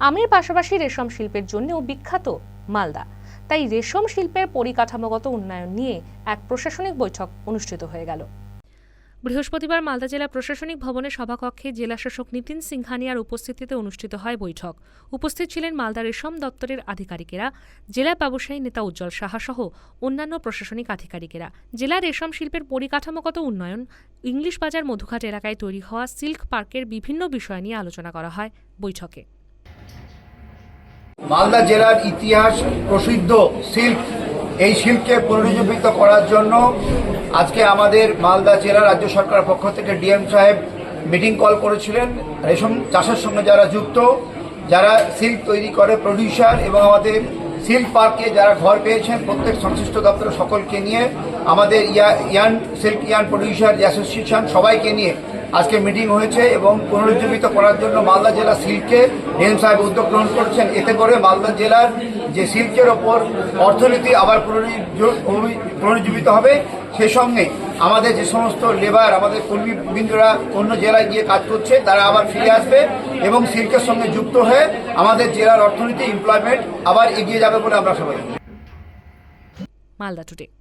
আমের পাশাপাশি রেশম শিল্পের জন্যও বিখ্যাত মালদা। তাই রেশম শিল্পের পরিকাঠামোগত উন্নয়ন নিয়ে এক প্রশাসনিক বৈঠক অনুষ্ঠিত হয়ে গেল। বৃহস্পতিবার মালদা জেলা প্রশাসনিক ভবনের সভাকক্ষে জেলাশাসক নীতিন সিংহানিয়ার উপস্থিতিতে অনুষ্ঠিত হয় বৈঠক। উপস্থিত ছিলেন মালদা রেশম দপ্তরের আধিকারিকেরা, জেলা ব্যবসায়ী নেতা উজ্জ্বল সাহা সহ অন্যান্য প্রশাসনিক আধিকারিকেরা। জেলা রেশম শিল্পের পরিকাঠামোগত উন্নয়ন ইংলিশ বাজার মধুঘাট এলাকায় তৈরি হওয়া সিল্ক পার্কের বিভিন্ন বিষয় নিয়ে আলোচনা করা হয় বৈঠকে। মালদা জেলার ইতিহাস প্রসিদ্ধ শিল্প। এই শিল্পকে পুনরুজ্জীবিত করার জন্য আজকে আমাদের মালদা জেলা রাজ্য সরকারের পক্ষ থেকে ডিএম সাহেব মিটিং কল করেছিলেন। রেশম চাষের সঙ্গে যারা যুক্ত, যারা সিল্ক তৈরি করে, প্রডিউসার এবং আমাদের সিল্ক পার্কে যারা ঘর পেয়েছেন, প্রত্যেক সংশ্লিষ্ট দপ্তর সকলকে নিয়ে, আমাদের ইয়া, yarn, silk yarn producer association সবাইকে নিয়ে আজকে মিটিং হয়েছে এবং পুনরুজ্জীবিত করার জন্য মালদা জেলা সিল্কে ডিএম সাহেব উদ্যোগ গ্রহণ করছেন। এতে করে মালদা জেলার যে সিল্কের ওপর অর্থনীতি আবার পুনরুজ্জী- পুনরুজ্জীবিত হবে। সেই সঙ্গে আমাদের যে সমস্ত লেবার আমাদের কর্মীবৃন্দরা অন্য জেলায় গিয়ে কাজ করছে, তারা আবার ফিরে আসবে এবং সিল্কের সঙ্গে যুক্ত হয়ে আমাদের জেলার অর্থনীতি এমপ্লয়মেন্ট আবার এগিয়ে যাবে বলে আমরা সবাই মালদা টুডে